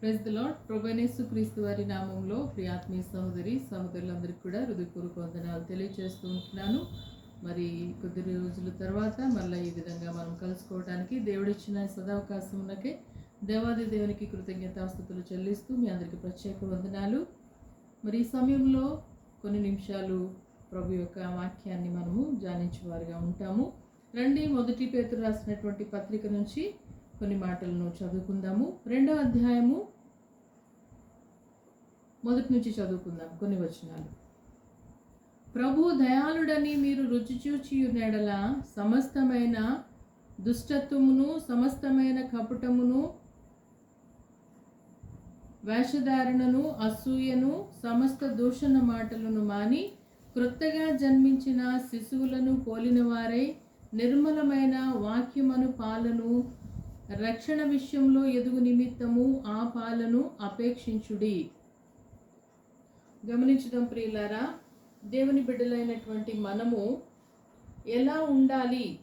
Press lord ప్రభనేసు క్రీస్తు వారి నామంలో ప్రియాత్మీయ సహోదరి సహోదరులందరికీ కూడా హృదయపూర్వక వందనాలు తెలియజేస్తూ ఉంటున్నాను. మరి కొద్ది రోజుల తర్వాత మళ్ళీ ఈ విధంగా మనం కలుసుకోవడానికి దేవుడిచ్చిన సదావకాశం ఉన్నకే దేవాది దేవునికి కృతజ్ఞతాస్థుతులు చెల్లిస్తూ మీ అందరికీ ప్రత్యేక వందనాలు. మరి ఈ సమయంలో కొన్ని నిమిషాలు ప్రభు యొక్క వాక్యాన్ని మనము ధ్యానించేవారుగా ఉంటాము. రండి మొదటి పేరు రాసినటువంటి పత్రిక నుంచి కొన్ని మాటలను చదువుకుందాము. రెండవ అధ్యాయము మొదటి నుంచి చదువుకుందాం కొన్ని వచనాలు. ప్రభు దయాళుడని మీరు రుచి చూచి నెడల సమస్తమైన దుష్టత్వమును సమస్తమైన కపటమును వేషధారణను అసూయను సమస్త దూషణ మాటలను మాని క్రొత్తగా జన్మించిన శిశువులను పోలినవారై నిర్మలమైన వాక్యమను పాలను రక్షణ విషయంలో ఎదుగు నిమిత్తము ఆ పాలను అపేక్షించుడి. గమనించడం ప్రియులారా దేవుని బిడ్డలైనటువంటి మనము ఎలా ఉండాలి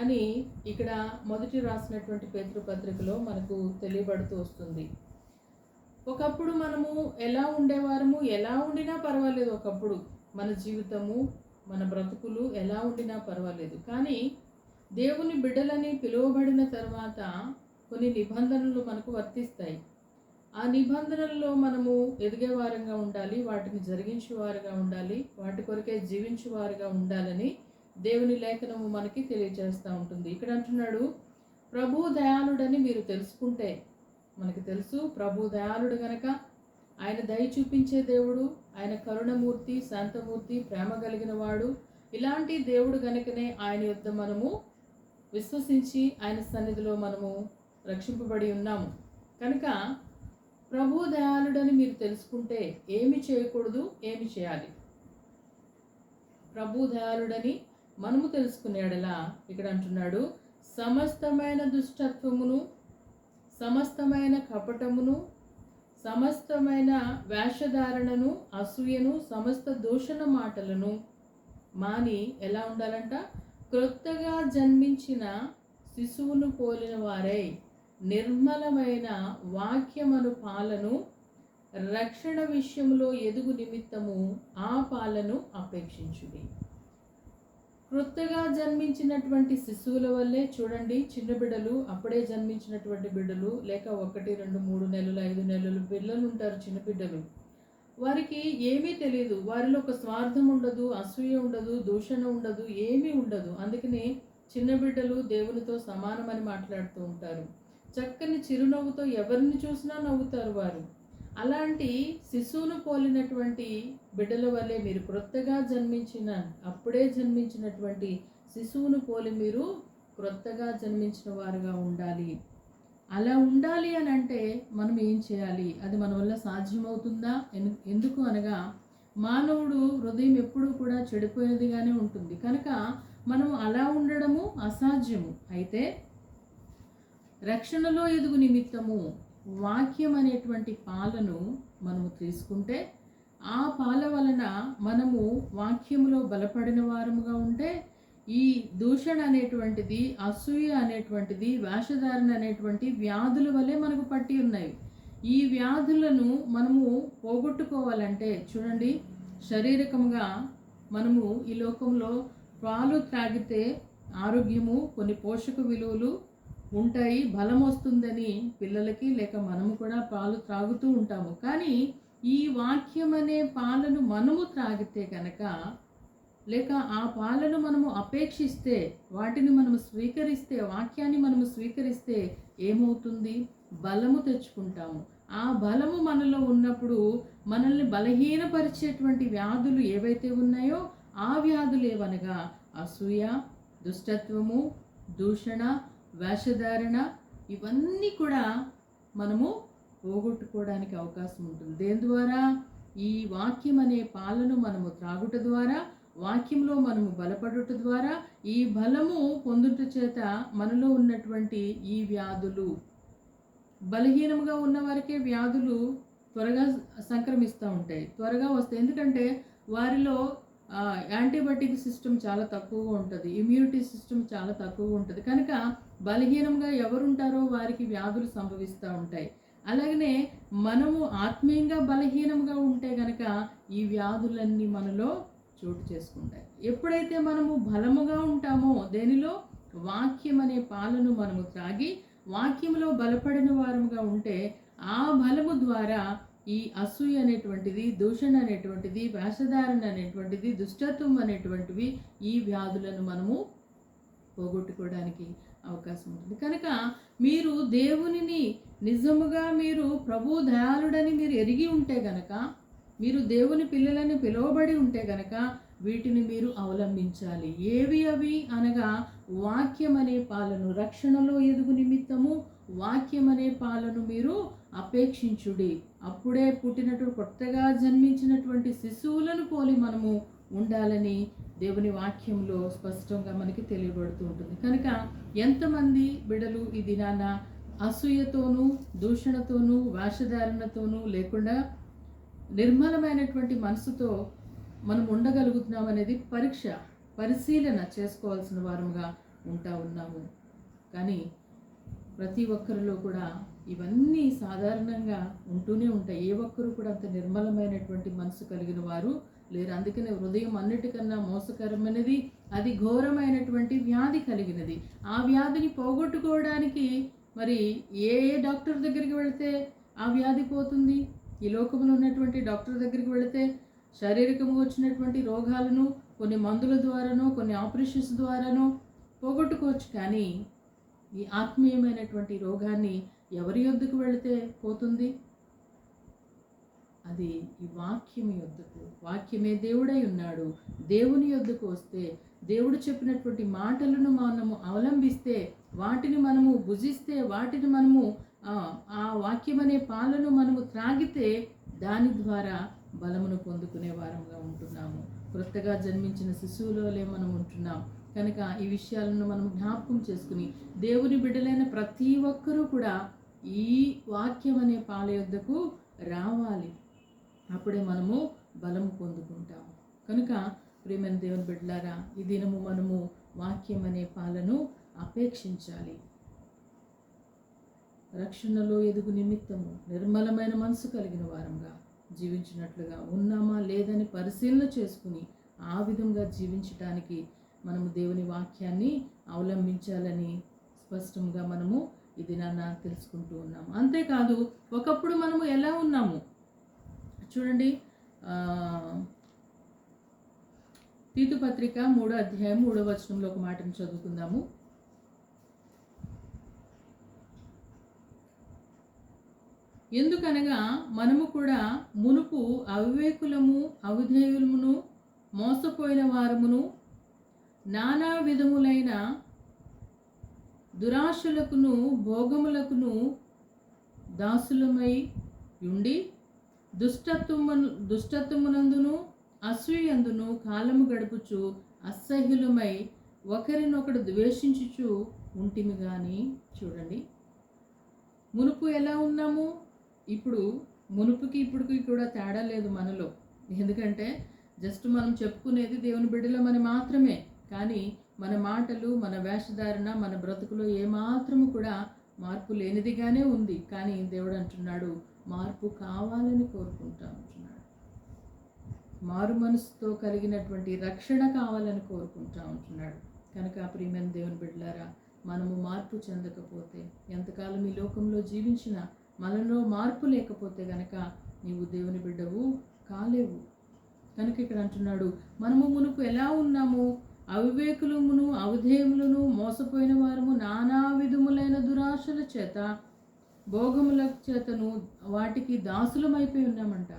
అని ఇక్కడ మొదటి రాసినటువంటి పేతృ పత్రికలో మనకు తెలియబడుతూ వస్తుంది. ఒకప్పుడు మనము ఎలా ఉండేవారము ఎలా ఉండినా పర్వాలేదు. ఒకప్పుడు మన జీవితము మన బ్రతుకులు ఎలా ఉండినా పర్వాలేదు. కానీ దేవుని బిడ్డలని పిలువబడిన తర్వాత కొన్ని నిబంధనలు మనకు వర్తిస్తాయి. ఆ నిబంధనల్లో మనము ఎదిగేవారంగా ఉండాలి వాటిని జరిగించేవారుగా ఉండాలి వాటి కొరకే జీవించేవారుగా ఉండాలని దేవుని లేఖనము మనకి తెలియజేస్తూ ఉంటుంది. ఇక్కడ అంటున్నాడు ప్రభు దయాళుడని మీరు తెలుసుకుంటే మనకి తెలుసు ప్రభు దయాళుడు గనక ఆయన దయ చూపించే దేవుడు ఆయన కరుణమూర్తి శాంతమూర్తి ప్రేమ కలిగిన వాడు ఇలాంటి దేవుడు గనుకనే ఆయన యొద్ద మనము విశ్వసించి ఆయన సన్నిధిలో మనము రక్షింపబడి ఉన్నాము. కనుక ప్రభు దయాళుడని మీరు తెలుసుకుంటే ఏమి చేయకూడదు ఏమి చేయాలి? ప్రభు దయాళుడని మనము తెలుసుకునేడలా ఇక్కడ అంటున్నాడు సమస్తమైన దుష్టత్వమును సమస్తమైన కపటమును సమస్తమైన వేషధారణను అసూయను సమస్త దూషణ మాటలను మాని ఎలా ఉండాలంట? క్రొత్తగా జన్మించిన శిశువును పోలిన వారై నిర్మలమైన వాక్యమను పాలను రక్షణ విషయంలో ఎదుగు నిమిత్తము ఆ పాలను అపేక్షించుడి. క్రొత్తగా జన్మించినటువంటి శిశువుల వల్లే చూడండి చిన్న బిడ్డలు అప్పుడే జన్మించినటువంటి బిడ్డలు లేక ఒకటి రెండు మూడు నెలలు ఐదు నెలలు పిల్లలు ఉంటారు చిన్న బిడ్డలు వారికి ఏమీ తెలియదు వారిలో ఒక స్వార్థం ఉండదు అసూయ ఉండదు దూషణ ఉండదు ఏమీ ఉండదు. అందుకనే చిన్న బిడ్డలు దేవునితో సమానమని మాట్లాడుతూ ఉంటారు. చక్కని చిరునవ్వుతో ఎవరిని చూసినా నవ్వుతారు వారు. అలాంటి శిశువును పోలినటువంటి బిడ్డల వల్లే మీరు క్రొత్తగా జన్మించిన అప్పుడే జన్మించినటువంటి శిశువును పోలి మీరు క్రొత్తగా జన్మించిన వారుగా ఉండాలి. అలా ఉండాలి అని అంటే మనం ఏం చేయాలి? అది మన వల్ల సాధ్యమవుతుందా? ఎన్- ఎందుకు అనగా మానవుడు హృదయం ఎప్పుడూ కూడా చెడిపోయినదిగానే ఉంటుంది. కనుక మనం అలా ఉండడము అసాధ్యము. అయితే రక్షణలో ఎదుగు నిమిత్తము వాక్యం అనేటువంటి పాలను మనము తీసుకుంటే ఆ పాల వలన మనము వాక్యములో బలపడిన వారముగా ఉంటే ఈ దూషణ అనేటువంటిది అసూయ అనేటువంటిది వేషధారణ అనేటువంటి వ్యాధుల వలె మనకు పట్టి ఉన్నాయి. ఈ వ్యాధులను మనము పోగొట్టుకోవాలంటే చూడండి శారీరకంగా మనము ఈ లోకంలో పాలు త్రాగితే ఆరోగ్యము కొన్ని పోషక విలువలు ఉంటాయి బలం వస్తుందని పిల్లలకి లేక మనము కూడా పాలు త్రాగుతూ ఉంటాము. కానీ ఈ వాక్యం అనే పాలను మనము త్రాగితే కనుక లేక ఆ పాలను మనము అపేక్షిస్తే వాటిని మనము స్వీకరిస్తే వాక్యాన్ని మనము స్వీకరిస్తే ఏమవుతుంది? బలము తెచ్చుకుంటాము. ఆ బలము మనలో ఉన్నప్పుడు మనల్ని బలహీనపరిచేటువంటి వ్యాధులు ఏవైతే ఉన్నాయో ఆ వ్యాధులు ఏవనగా అసూయ దుష్టత్వము దూషణ వేషధారణ ఇవన్నీ కూడా మనము పోగొట్టుకోవడానికి అవకాశం ఉంటుంది. దేని ద్వారా? ఈ వాక్యం అనే పాలను మనము త్రాగుట ద్వారా వాక్యంలో మనము బలపడుట ద్వారా ఈ బలము పొందుట చేత మనలో ఉన్నటువంటి ఈ వ్యాధులు. బలహీనంగా ఉన్న వారికే వ్యాధులు త్వరగా సంక్రమిస్తూ ఉంటాయి. త్వరగా వస్తాయి. ఎందుకంటే వారిలో యాంటీబయాటిక్ సిస్టమ్ చాలా తక్కువగా ఉంటుంది. ఇమ్యూనిటీ సిస్టమ్ చాలా తక్కువగా ఉంటుంది. కనుక బలహీనంగా ఎవరుంటారో వారికి వ్యాధులు సంభవిస్తూ ఉంటాయి. అలాగనే మనము ఆత్మీయంగా బలహీనంగా ఉంటే గనక ఈ వ్యాధులన్నీ మనలో చోటు చేసుకుంటాయి. ఎప్పుడైతే మనము బలముగా ఉంటామో దేనిలో? వాక్యం అనే పాలను మనము త్రాగి వాక్యంలో బలపడిన వారముగా ఉంటే ఆ బలము ద్వారా ఈ అసూయ అనేటువంటిది దూషణ అనేటువంటిది వేషధారణ అనేటువంటిది దుష్టత్వం అనేటువంటివి ఈ వ్యాధులను మనము పోగొట్టుకోవడానికి అవకాశం ఉంటుంది. కనుక మీరు దేవునిని నిజముగా మీరు ప్రభు దయాళుడని మీరు ఎరిగి ఉంటే గనక మీరు దేవుని పిల్లలని పిలువబడి ఉంటే గనక వీటిని మీరు అవలంబించాలి. ఏవి అవి? అనగా వాక్యం అనే పాలను రక్షణలో ఎదుగు నిమిత్తము వాక్యం అనే పాలను మీరు అపేక్షించుడి. అప్పుడే పుట్టినటువంటి కొత్తగా జన్మించినటువంటి శిశువులను పోలి మనము ఉండాలని దేవుని వాక్యంలో స్పష్టంగా మనకి తెలియబడుతూ ఉంటుంది. కనుక ఎంతమంది బిడలు ఈ దినాన అసూయతోనూ దూషణతోనూ వేషధారణతోనూ లేకుండా నిర్మలమైనటువంటి మనసుతో మనం ఉండగలుగుతున్నాం అనేది పరీక్ష పరిశీలన చేసుకోవాల్సిన వారముగా ఉంటా ఉన్నాము. కానీ ప్రతి ఒక్కరిలో కూడా ఇవన్నీ సాధారణంగా ఉంటూనే ఉంటాయి. ఏ ఒక్కరు కూడా అంత నిర్మలమైనటువంటి మనసు కలిగిన వారు లేరు. అందుకనే హృదయం అన్నిటికన్నా మోసకరమైనది అది ఘోరమైనటువంటి వ్యాధి కలిగినది. ఆ వ్యాధిని పోగొట్టుకోవడానికి మరి ఏ ఏ డాక్టర్ దగ్గరికి వెళితే ఆ వ్యాధి పోతుంది? ఈ లోకంలో ఉన్నటువంటి డాక్టర్ దగ్గరికి వెళితే శారీరకంగా వచ్చినటువంటి రోగాలను కొన్ని మందుల ద్వారానో కొన్ని ఆపరేషన్స్ ద్వారానో పోగొట్టుకోవచ్చు కానీ ఈ ఆత్మీయమైనటువంటి రోగాన్ని ఎవరి యొద్దకు వెళితే పోతుంది? అది ఈ వాక్యం యొద్దకు వాక్యమే దేవుడై ఉన్నాడు. దేవుని యొద్దకు వస్తే దేవుడు చెప్పినటువంటి మాటలను మనము అవలంబిస్తే వాటిని మనము భుజిస్తే వాటిని మనము ఆ, వాక్యమనే వాక్యం అనే పాలను మనము త్రాగితే దాని ద్వారా బలమును పొందుకునే వారంగా ఉంటున్నాము. క్రొత్తగా జన్మించిన శిశువులోనే మనం ఉంటున్నాం. కనుక ఈ విషయాలను మనం జ్ఞాపకం చేసుకుని దేవుని బిడ్డలైన ప్రతి ఒక్కరూ కూడా ఈ వాక్యం అనే పాల యొద్దకు రావాలి. అప్పుడే మనము బలం పొందుకుంటాము. కనుక ప్రేమైన దేవుని బిడ్డలారా ఈ దినము మనము వాక్యం అనే పాలను అపేక్షించాలి. రక్షణలో ఎదుగు నిమిత్తము నిర్మలమైన మనసు కలిగిన వారంగా జీవించినట్లుగా ఉన్నామా లేదని పరిశీలన చేసుకుని ఆ విధంగా జీవించటానికి మనము దేవుని వాక్యాన్ని అవలంబించాలని స్పష్టంగా మనము ఇది నాన్న తెలుసుకుంటూ ఉన్నాము. అంతేకాదు ఒకప్పుడు మనము ఎలా ఉన్నాము? చూడండి ఆ, తీతు పత్రిక మూడో అధ్యాయం మూడో వచనంలో ఒక మాటను చదువుకుందాము. ఎందుకనగా మనము కూడా మునుపు అవివేకులము అవిధేయులమును మోసపోయిన వారమును నానా విధములైన దురాశలకును భోగములకును దాసులమై ఉండి దుష్టత్వమును దుష్టత్వమునందును అసూయందును కాలము గడుపుచు అసహ్యులమై ఒకరినొకడు ద్వేషించుచు ఉంటిమి కానీ చూడండి. మునుపు ఎలా ఉన్నాము? ఇప్పుడు మునుపుకి ఇప్పుడుకి కూడా తేడా లేదు మనలో. ఎందుకంటే జస్ట్ మనం చెప్పుకునేది దేవుని బిడ్డలమని మాత్రమే. కానీ మన మాటలు మన వేషధారణ మన బ్రతుకులో ఏమాత్రము కూడా మార్పు లేనిదిగానే ఉంది. కానీ దేవుడు అంటున్నాడు మార్పు కావాలని కోరుకుంటా ఉంటున్నాడు మారు మనసుతో కలిగినటువంటి రక్షణ కావాలని కోరుకుంటా ఉంటున్నాడు కనుక ప్రియమైన దేవుని బిడ్డలారా మనము మార్పు చెందకపోతే ఎంతకాలం ఈ లోకంలో జీవించినా మనలో మార్పు లేకపోతే గనక నీవు దేవుని బిడ్డవు కాలేవు. కనుక ఇక్కడ అంటున్నాడు మనము మునుపు ఎలా ఉన్నాము? అవివేకులమును అవధేయములను మోసపోయిన వారము నానా విధములైన దురాశల చేత భోగముల చేతను వాటికి దాసులమైపోయి ఉన్నామంట.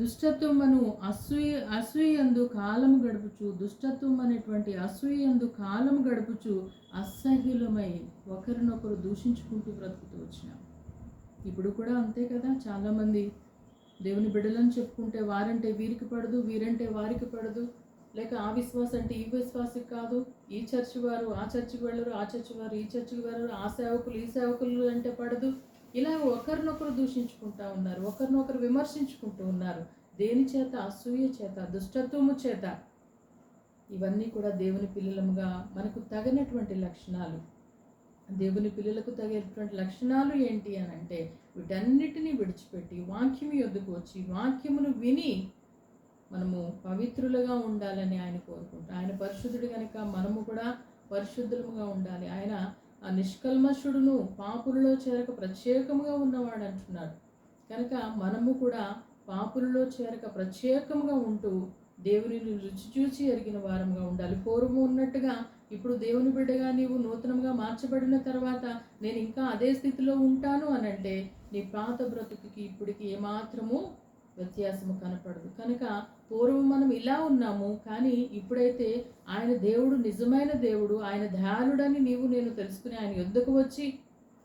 దుష్టత్వమును అసూయ అసూయందు కాలము గడుపుచు దుష్టత్వం అనేటువంటి అసూయందు కాలము గడుపుచు అసహ్యులమై ఒకరినొకరు దూషించుకుంటూ బ్రతుకుతూ వచ్చినాం. ఇప్పుడు కూడా అంతే కదా చాలామంది దేవుని బిడ్డలని చెప్పుకుంటే వారంటే వీరికి పడదు వీరంటే వారికి పడదు. లేక ఆ విశ్వాసం అంటే ఈ విశ్వాసం కాదు. ఈ చర్చి వారు ఆ చర్చికి వెళ్ళరు ఆ చర్చి వారు ఈ చర్చికి వెళ్ళరు ఆ సేవకులు ఈ సేవకులు అంటే పడదు. ఇలా ఒకరినొకరు దూషించుకుంటా ఉన్నారు ఒకరినొకరు విమర్శించుకుంటూ ఉన్నారు. దేని చేత? అసూయ చేత దుష్టత్వము చేత. ఇవన్నీ కూడా దేవుని పిల్లలముగా మనకు తగినటువంటి లక్షణాలు. దేవుని పిల్లలకు తగినటువంటి లక్షణాలు ఏంటి అని అంటే వీటన్నిటిని విడిచిపెట్టి వాక్యము యొద్దకు వచ్చి వాక్యమును విని మనము పవిత్రులుగా ఉండాలని ఆయన కోరుకుంటాం ఆయన పరిశుద్ధుడు కనుక మనము కూడా పరిశుద్ధులుగా ఉండాలి. ఆయన ఆ నిష్కల్మషుడును పాపులలో చేరక ప్రత్యేకముగా ఉన్నవాడు అంటున్నాడు. కనుక మనము కూడా పాపులలో చేరక ప్రత్యేకముగా ఉంటూ దేవుని రుచి చూచి ఎరిగిన వారంగా ఉండాలి. పూర్వం ఉన్నట్టుగా ఇప్పుడు దేవుని బిడ్డగా నీవు నూతనంగా మార్చబడిన తర్వాత నేను ఇంకా అదే స్థితిలో ఉంటాను అని అంటే నీ పాత బ్రతుకుకి ఇప్పటికి ఏమాత్రము వ్యత్యాసము కనపడదు. కనుక పూర్వం మనం ఇలా ఉన్నాము కానీ ఇప్పుడైతే ఆయన దేవుడు నిజమైన దేవుడు ఆయన దయాళుడని నీవు నేను తెలుసుకుని ఆయన యుద్ధకు వచ్చి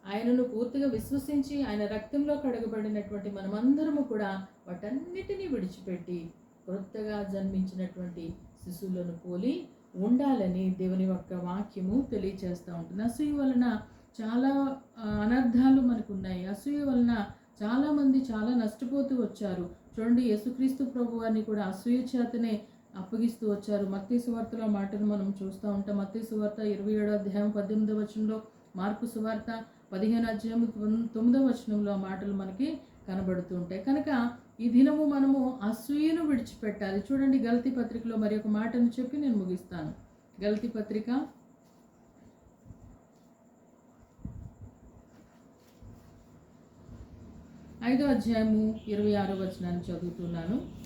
ఆయనను పూర్తిగా విశ్వసించి ఆయన రక్తంలో కడగబడినటువంటి మనమందరము కూడా వాటన్నిటినీ విడిచిపెట్టి క్రొత్తగా జన్మించినటువంటి శిశువులను పోలి ఉండాలని దేవుని యొక్క వాక్యము తెలియచేస్తూ ఉంటుంది. అసూయ వలన చాలా అనర్థాలు మనకు ఉన్నాయి. అసూయ వలన చాలామంది చాలా నష్టపోతూ వచ్చారు. చూడండి యేసుక్రీస్తు ప్రభు వారిని కూడా అసూయ చేతనే అప్పగిస్తూ వచ్చారు. మత్తీ సువార్తలో మాటను మనం చూస్తూ ఉంటాం. మత్తీ సువార్త ఇరవై ఏడో అధ్యాయం పద్దెనిమిదో వచనంలో మార్పు సువార్త పదిహేను అధ్యాయం తొమ్- తొమ్మిదో వచనంలో ఆ మాటలు మనకి కనబడుతూ ఉంటాయి కనుక ఈ దినము మనము అసూయను విడిచిపెట్టాలి. చూడండి గల్తీ పత్రికలో మరి ఒక మాటను చెప్పి నేను ముగిస్తాను. గల్తీ పత్రిక. ఐదో అధ్యాయము ఇరవై ఆరో వచనాన్ని చదువుతున్నాను.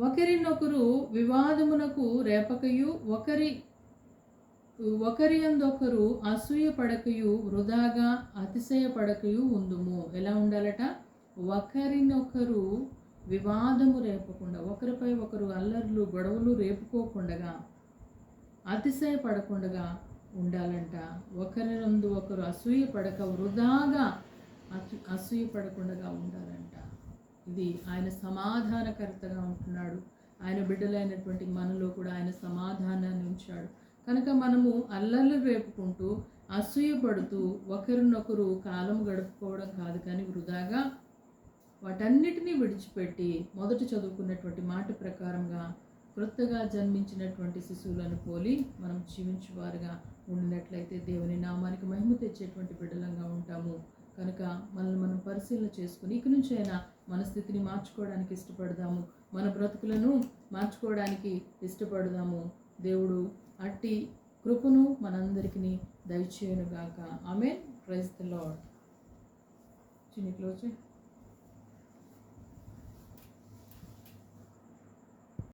ఒకరినొకరు వివాదమునకు రేపకయు ఒకరి ఒకరి అందొకరు అసూయ పడకయు వృధాగా అతిశయ పడకయు ఉందుము. ఎలా ఉండాలట? ఒకరినొకరు వివాదము రేపకుండా ఒకరిపై ఒకరు అల్లర్లు గొడవలు రేపుకోకుండా అతిశయ పడకుండా ఉండాలంట. ఒకరినందు ఒకరు అసూయ పడక వృధాగా అసూయ పడకుండా ఉండాలంట. ఇది ఆయన సమాధానకర్తగా ఉంటున్నాడు. ఆయన బిడ్డలైనటువంటి మనలో కూడా ఆయన సమాధానాన్ని ఉంచాడు కనుక మనము అల్లర్లు రేపుకుంటూ అసూయపడుతూ ఒకరినొకరు కాలం గడుపుకోవడం కాదు కానీ వృధాగా వాటన్నిటినీ విడిచిపెట్టి మొదట చదువుకున్నటువంటి మాట ప్రకారంగా క్రొత్తగా జన్మించినటువంటి శిశువులను పోలి మనం జీవించేవారుగా ఉండినట్లయితే దేవుని నామానికి మహిమ తెచ్చేటువంటి బిడ్డలంగా ఉంటాము. కనుక మనల్ని మనం పరిశీలన చేసుకుని ఇక నుంచైనా మన స్థితిని మార్చుకోవడానికి ఇష్టపడదాము. మన బ్రతుకులను మార్చుకోవడానికి ఇష్టపడదాము. దేవుడు అట్టి కృపను మనందరికీ దయచేయనుగాక. ఆమె ప్రైజ్ ద లాడ్ చిన్ని క్లోజ్